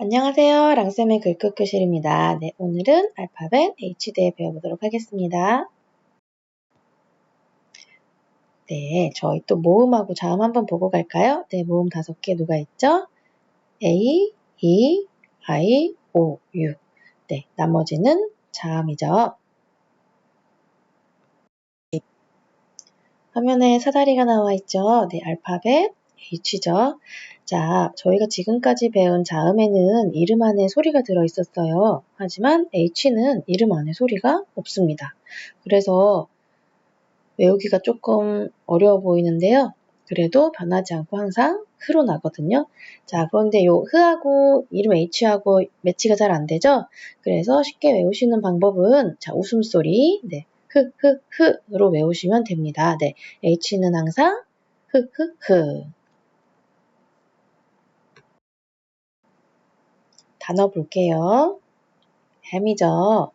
안녕하세요. 랑쌤의 글끝 교실입니다. 네, 오늘은 알파벳 H에 대해 배워보도록 하겠습니다. 네, 저희 또 모음하고 자음 한번 보고 갈까요? 네, 모음 다섯 개 누가 있죠? A, E, I, O, U. 네, 나머지는 자음이죠. 화면에 사다리가 나와 있죠. 네, 알파벳 H죠. 자, 저희가 지금까지 배운 자음에는 이름 안에 소리가 들어 있었어요. 하지만 H는 이름 안에 소리가 없습니다. 그래서 외우기가 조금 어려워 보이는데요. 그래도 변하지 않고 항상 흐로 나거든요. 자, 그런데 요 흐하고 이름 H하고 매치가 잘 안 되죠? 그래서 쉽게 외우시는 방법은 자, 웃음소리, 네, 흐, 흐, 흐로 외우시면 됩니다. 네, H는 항상 흐, 흐, 흐. 단어 볼게요. ham이죠.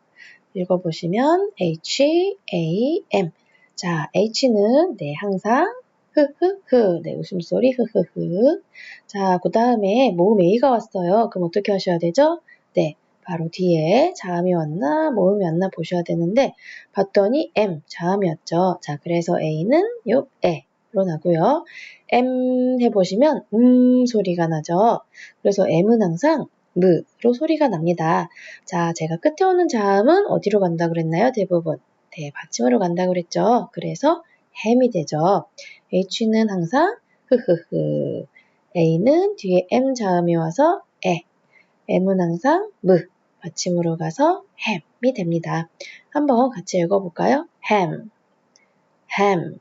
읽어보시면 H, A, M. 자, H는 네, 항상 흐흐흐. 네, 웃음소리 흐흐흐. 자, 그 다음에 모음 A가 왔어요. 그럼 어떻게 하셔야 되죠? 네, 바로 뒤에 자음이 왔나 모음이 왔나 보셔야 되는데 봤더니 M, 자음이었죠. 자, 그래서 A는 요 에로 나고요. M 해보시면 음 소리가 나죠. 그래서 M은 항상 무로 소리가 납니다. 자, 제가 끝에 오는 자음은 어디로 간다 그랬나요? 대부분. 네, 받침으로 간다 그랬죠. 그래서 햄이 되죠. H는 항상 흐흐흐. A는 뒤에 M 자음이 와서 에. M은 항상 무. 받침으로 가서 햄이 됩니다. 한번 같이 읽어볼까요? 햄. 햄.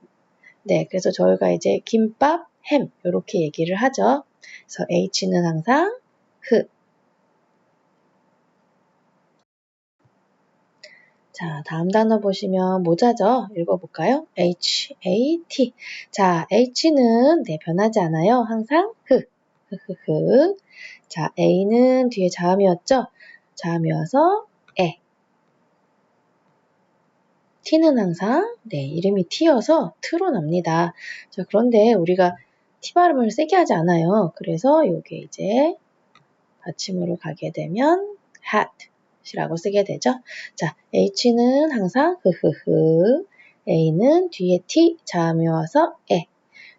네, 그래서 저희가 이제 김밥, 햄 이렇게 얘기를 하죠. 그래서 H는 항상 흐, 자, 다음 단어 보시면 모자죠? 읽어볼까요? H, A, T. 자, H는 네, 변하지 않아요. 항상 흐, 흐, 흐, 흐. 자, A는 뒤에 자음이었죠? 자음이어서 에. T는 항상 네, 이름이 T여서 트로 납니다. 자, 그런데 우리가 T 발음을 세게 하지 않아요. 그래서 이게 이제 받침으로 가게 되면 hat. 이라고 쓰게 되죠. 자, H는 항상 흐흐흐, A는 뒤에 T 자음이 와서 에,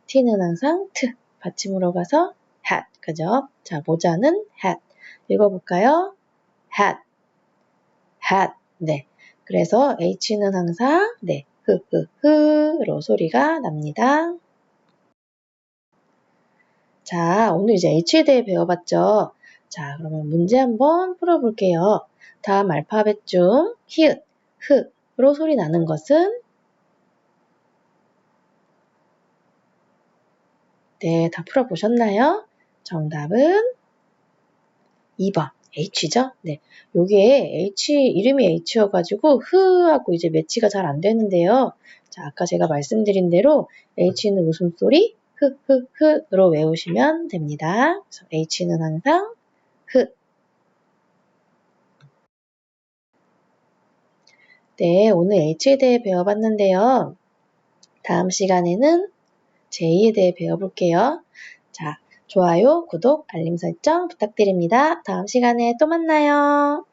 T는 항상 트 받침으로 가서 hat 그죠? 자, 모자는 hat 읽어볼까요? hat, hat 네. 그래서 H는 항상 네 흐흐흐로 소리가 납니다. 자, 오늘 이제 H에 대해 배워봤죠? 자, 그러면 문제 한번 풀어볼게요. 다음 알파벳 중 히읗, 흐로 소리 나는 것은 네, 다 풀어보셨나요? 정답은 2번 H죠? 네, 요게 H 이름이 H여가지고 흐하고 이제 매치가 잘 안 되는데요. 자, 아까 제가 말씀드린 대로 H는 웃음소리 흐 흐 흐로 외우시면 됩니다. 그래서 H는 항상 흐 네, 오늘 H에 대해 배워봤는데요. 다음 시간에는 J에 대해 배워볼게요. 자, 좋아요, 구독, 알림 설정 부탁드립니다. 다음 시간에 또 만나요.